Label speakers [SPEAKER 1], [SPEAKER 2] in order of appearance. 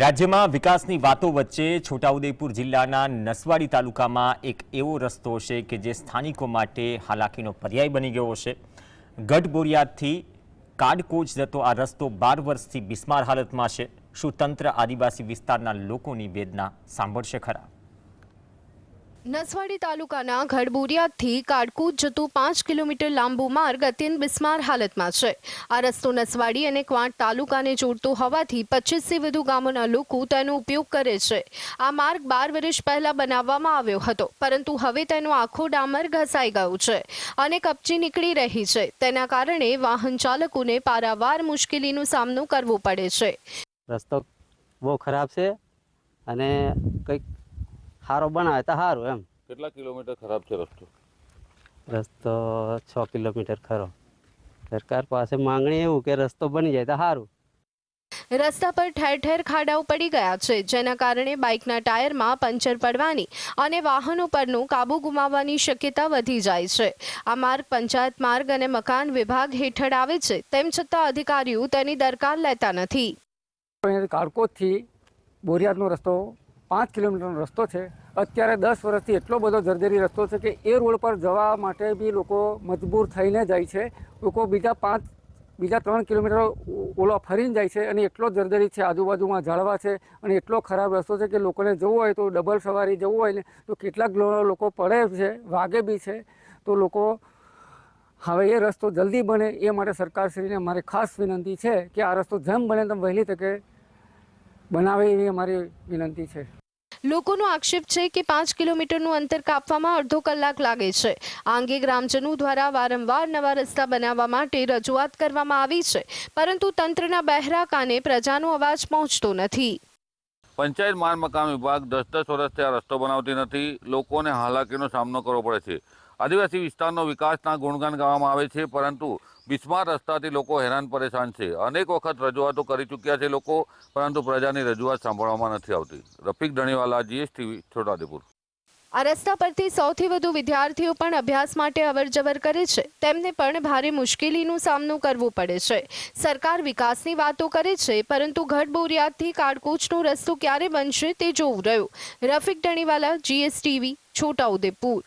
[SPEAKER 1] રાજ્યમાં વિકાસની વાતો વચ્ચે છોટાઉદેપુર જિલ્લાના નસવાડી તાલુકામાં એક એવો રસ્તો છે કે જે સ્થાનિકો માટે હાલાકીનો પર્યાય બની ગયો છે. ગઢબોરિયાથી કાડકોચ જતો આ રસ્તો બાર વર્ષથી બિસ્માર હાલતમાં છે. શું તંત્ર આદિવાસી વિસ્તારના લોકોની વેદના સાંભળશે ખરા?
[SPEAKER 2] નસવાડી તાલુકાના ગઢબુરિયાદથી કાડકૂદ જતું પાંચ કિલોમીટર લાંબુ માર્ગ અત્યંત બિસ્માર હાલતમાં છે. આ રસ્તો નસવાડી અને ક્વાંટ તાલુકાને જોડતો હોવાથી પચીસથી વધુ ગામોના લોકો તેનો ઉપયોગ કરે છે. આ માર્ગ બાર વર્ષ પહેલા બનાવવામાં આવ્યો હતો, પરંતુ હવે તેનો આખો ડામર ઘસાઈ ગયો છે અને કપચી નીકળી રહી છે. તેના કારણે વાહન ચાલકોને પારાવાર મુશ્કેલીનો સામનો કરવો પડે છે.
[SPEAKER 3] રસ્તો બહુ ખરાબ છે અને કંઈક સારો બનાવે તો સારું એમ.
[SPEAKER 4] કેટલા કિલોમીટર ખરાબ છે રસ્તો?
[SPEAKER 3] રસ્તો છ કિલોમીટર ખરો. સરકાર પાસે માંગણી એવું કે રસ્તો બની જાય તો સારું
[SPEAKER 2] રસ્તા પર ઠેર ઠેર ખાડાઓ પડી ગયા છે જેના કારણે બાઇકના ટાયરમાં પંચર પડવાની અને વાહનો પરનું કાબુ ગુમાવવાની શક્યતા વધી જાય છે. આ માર્ગ પંચાયત માર્ગ અને મકાન વિભાગ હેઠળ આવે છે તેમ છતાં અધિકારીઓ તેની દરકાર લેતા નથી.
[SPEAKER 5] અહીંયાથી બોરિયાદનો રસ્તો પાંચ કિલોમીટરનો રસ્તો છે. અત્યારે દસ વર્ષથી એટલો બધો જર્જરી રસ્તો છે કે એ રોડ પર જવા માટે બી લોકો મજબૂર થઈને જાય છે. લોકો બીજા પાંચ, બીજા ત્રણ કિલોમીટર ઓલો ફરીને જાય છે અને એટલો જર્જરી છે આજુબાજુમાં ઝાડવા છે અને એટલો ખરાબ રસ્તો છે કે લોકોને જવું હોય તો ડબલ સવારી જવું હોય ને તો કેટલાક લોકો પડે છે, વાગે બી છે. તો લોકો હવે એ રસ્તો જલ્દી બને એ માટે સરકારશ્રીને મારી ખાસ વિનંતી છે કે આ રસ્તો જેમ બને તેમ વહેલી તકે બનાવે એવી અમારી વિનંતી છે.
[SPEAKER 2] લોકોનો આક્ષેપ છે કે પાંચ કિલોમીટરનું અંતર કાપવામાં અડધો કલાક લાગે છે. આ અંગે ગ્રામજનો દ્વારા વારંવાર નવા રસ્તા બનાવવા માટે રજૂઆત કરવામાં આવી છે, પરંતુ તંત્રના બહેરા કાને પ્રજાનો અવાજ પહોંચતો નથી.
[SPEAKER 4] પંચાયત માલ મકાન વિભાગ દસ દસ વર્ષથી આ રસ્તો બનાવતી નથી. લોકોને હાલાકીનો સામનો કરવો પડે છે. આદિવાસી વિસ્તારનો વિકાસના ગુણગાન ગાવામાં આવે છે, પરંતુ બિસ્માર રસ્તાથી લોકો હેરાન પરેશાન છે. અનેક વખત રજૂઆતો કરી ચૂક્યા છે લોકો, પરંતુ પ્રજાની રજૂઆત સાંભળવામાં નથી આવતી. રફીક ધણીવાલા જીએસટીવી છોટાઉદેપુર.
[SPEAKER 2] આ રસ્તા પરથી સૌથી વધુ વિદ્યાર્થીઓ પણ અભ્યાસ માટે અવરજવર કરે છે. તેમને પણ ભારે મુશ્કેલીનો સામનો કરવો પડે છે. સરકાર વિકાસની વાતો કરે છે, પરંતુ ગઢ બોરિયાદથી કાડકોચનો રસ્તો ક્યારે બનશે તે જોવું રહ્યું. રફીક ધણીવાલા, જીએસટીવી, છોટાઉદેપુર.